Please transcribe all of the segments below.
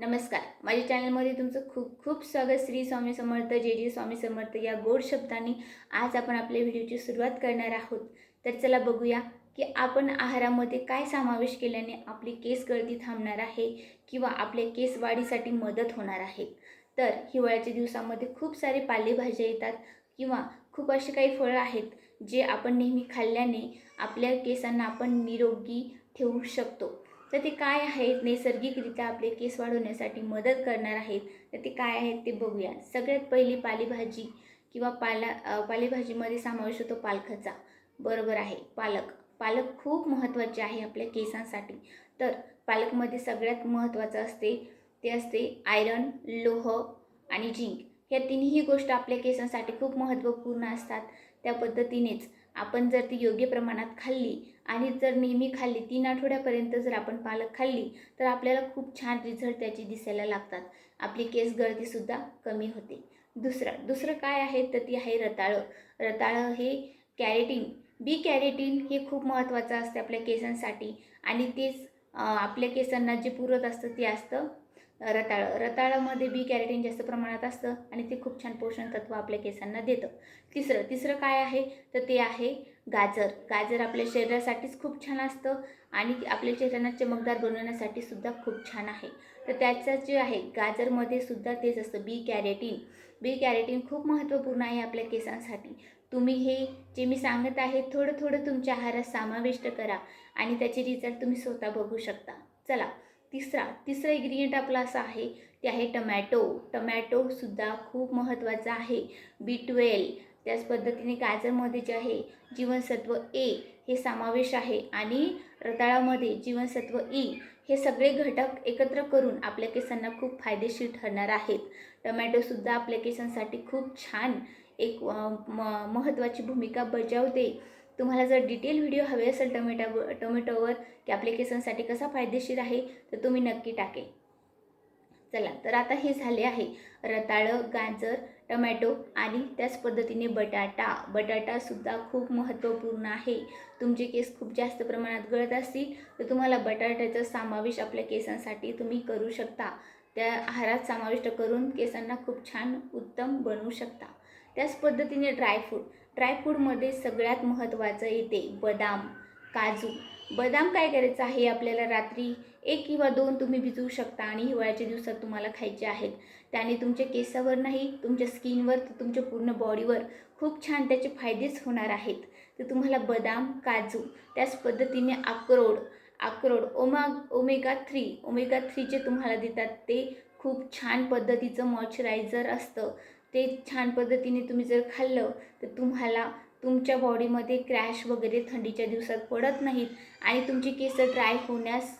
नमस्कार. माझ्या चॅनलमध्ये तुमचं खूप खूप स्वागत. श्री स्वामी समर्थ जे जे स्वामी समर्थ या गोड शब्दांनी आज आपण आपल्या व्हिडिओची सुरुवात करणार आहोत. तर चला बघूया की आपण आहारामध्ये काय समावेश केल्याने आपली केस गळती थांबणार आहे किंवा आपल्या केस वाढीसाठी मदत होणार आहे. तर हिवाळ्याच्या दिवसामध्ये खूप सारे पालेभाज्या येतात किंवा खूप असे काही फळं आहेत जे आपण नेहमी खाल्ल्याने आपल्या केसांना आपण निरोगी ठेवू शकतो. तर ते काय आहेत? नैसर्गिकरित्या आपले केस वाढवण्यासाठी मदत करणार आहेत. तर ते काय आहेत ते बघूया. सगळ्यात पहिली पालेभाजी किंवा पाला पालेभाजीमध्ये समावेश होतो पालकाचा. बरोबर आहे. पालक. पालक खूप महत्त्वाचे आहे आपल्या केसांसाठी. तर पालकमध्ये सगळ्यात महत्त्वाचं असते ते असते आयरन लोह आणि झिंक. ह्या तिन्ही गोष्ट आपल्या केसांसाठी खूप महत्त्वपूर्ण असतात. त्या पद्धतीनेच. आपण जर ती योग्य प्रमाणात खाल्ली आणि जर नेहमी खाल्ली तीन आठवड्यापर्यंत जर आपण पालक खाल्ली तर आपल्याला खूप छान रिझल्ट त्याची दिसायला लागतात. आपली केस गळतीसुद्धा कमी होते. दुसरं दुसरं काय आहे? तर ती आहे रताळं. रताळं हे कॅरेटीन बी कॅरेटीन हे खूप महत्त्वाचं असते आपल्या केसांसाठी. आणि तेच आपल्या केसांना जे पुरत असतं ते असतं रताळं. रताळामध्ये बी कॅरेटीन जास्त प्रमाणात असतं आणि ते खूप छान पोषण तत्व आपल्या केसांना देतं. तिसरं तिसरं काय आहे? तर ते आहे गाजर. गाजर आपल्या शरीरासाठीच खूप छान असतं आणि आपल्या चेहऱ्यांना चमकदार बनवण्यासाठी सुद्धा खूप छान आहे. तर त्याचं जे आहे गाजरमध्ये सुद्धा तेच असतं बी कॅरेटीन बी कॅरेटीन खूप महत्त्वपूर्ण आहे आपल्या केसांसाठी. तुम्ही हे जे मी सांगत आहे थोडं थोडं तुमच्या आहारात समाविष्ट करा आणि त्याचे रिझल्ट तुम्ही स्वतः बघू शकता. चला तिसरा तिसरा इन्ग्रेडियंट आपला असा आहे ते आहे टमॅटो टमॅटोसुद्धा खूप महत्त्वाचा आहे. बी ट्वेल त्याच पद्धतीने गाजरमध्ये जे आहे जीवनसत्व ए हे समावेश आहे आणि रताळामध्ये जीवनसत्व ई हे सगळे घटक एकत्र करून आपल्या केसांना खूप फायदेशीर ठरणार आहेत. टमॅटोसुद्धा आपल्या केसांसाठी खूप छान एक म महत्त्वाची भूमिका बजावते. तुम्हाला जर डिटेल व्हिडिओ हवे असेल टोमॅटो टोमॅटोवर की आपल्या केसांसाठी कसा फायदेशीर आहे तर तुम्ही नक्की टाकेल. चला तर आता हे झाले आहे. रताळं गाजर टमॅटो आणि त्याच पद्धतीने बटाटा. बटाटासुद्धा खूप महत्त्वपूर्ण आहे. तुमचे केस खूप जास्त प्रमाणात गळत असतील तर तुम्हाला बटाट्याचा समावेश आपल्या केसांसाठी तुम्ही करू शकता. त्या आहारात समाविष्ट करून केसांना खूप छान उत्तम बनवू शकता. त्याच पद्धतीने ड्रायफ्रूट ड्रायफ्रूटमध्ये सगळ्यात महत्त्वाचं येते बदाम काजू. बदाम काय करायचं आहे आपल्याला रात्री एक किंवा दोन तुम्ही भिजवू शकता आणि हिवाळ्याच्या दिवसात तुम्हाला खायचे आहेत. त्याने तुमच्या केसावर नाही तुमच्या स्किनवर तर तुमच्या पूर्ण बॉडीवर खूप छान त्याचे फायदेच होणार आहेत. तर तुम्हाला बदाम काजू त्याच पद्धतीने अक्रोड अक्रोड ओमा ओमेगा थ्री ओमेगा थ्री जे तुम्हाला देतात. ते खूप छान पद्धतीचं मॉइश्चरायझर असतं. ते छान पद्धतीने तुम्ही जर खाल्लं तर तुम्हाला तुमच्या बॉडीमध्ये क्रॅश वगैरे थंडीच्या दिवसात पडत नाहीत आणि तुमची केस ड्राय होण्यास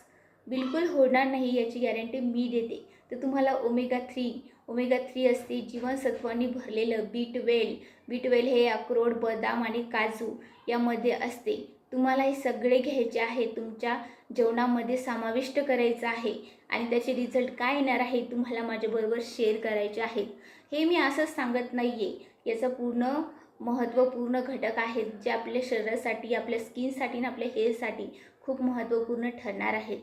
बिलकुल होणार नाही याची गॅरंटी मी देते. तर तुम्हाला ओमेगा थ्री ओमेगा थ्री असते जीवनसत्वांनी भरलेलं बीटवेल बीटवेल हे अक्रोड बदाम आणि काजू यामध्ये असते. तुम्हाला हे सगळे घ्यायचे आहे तुमच्या जेवणामध्ये समाविष्ट करायचं आहे आणि त्याचे रिझल्ट काय येणार आहे तुम्हाला माझ्याबरोबर शेअर करायचे आहेत. हे मी असंच सांगत नाही आहे याचा पूर्ण महत्त्वपूर्ण घटक आहेत जे आपल्या शरीरासाठी आपल्या स्किनसाठी आणि आपल्या हेअरसाठी खूप महत्त्वपूर्ण ठरणार आहेत.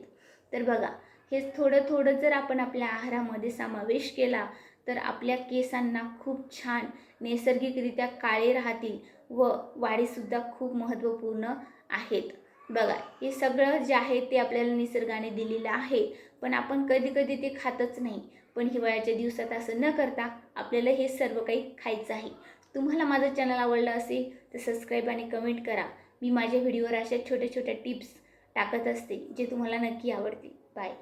तर बघा हे थोडं थोडं जर आपण आपल्या आहारामध्ये समावेश केला तर आपल्या केसांना खूप छान नैसर्गिकरित्या काळे राहतील. व वाढीसुद्धा खूप महत्त्वपूर्ण आहेत. बघा हे सगळं जे आहे ते आपल्याला निसर्गाने दिलेलं आहे. पण आपण कधी कधी ते खातच नाही. पण हिवाळ्याच्या दिवसात असं न करता आपल्याला हे सर्व काही खायचं आहे. तुम्हाला माझं चॅनल आवडलं असेल तर सबस्क्राईब आणि कमेंट करा. मी माझ्या व्हिडिओवर अशा छोट्या छोट्या टिप्स टाकत असते जे तुम्हाला नक्की आवडतील. बाय.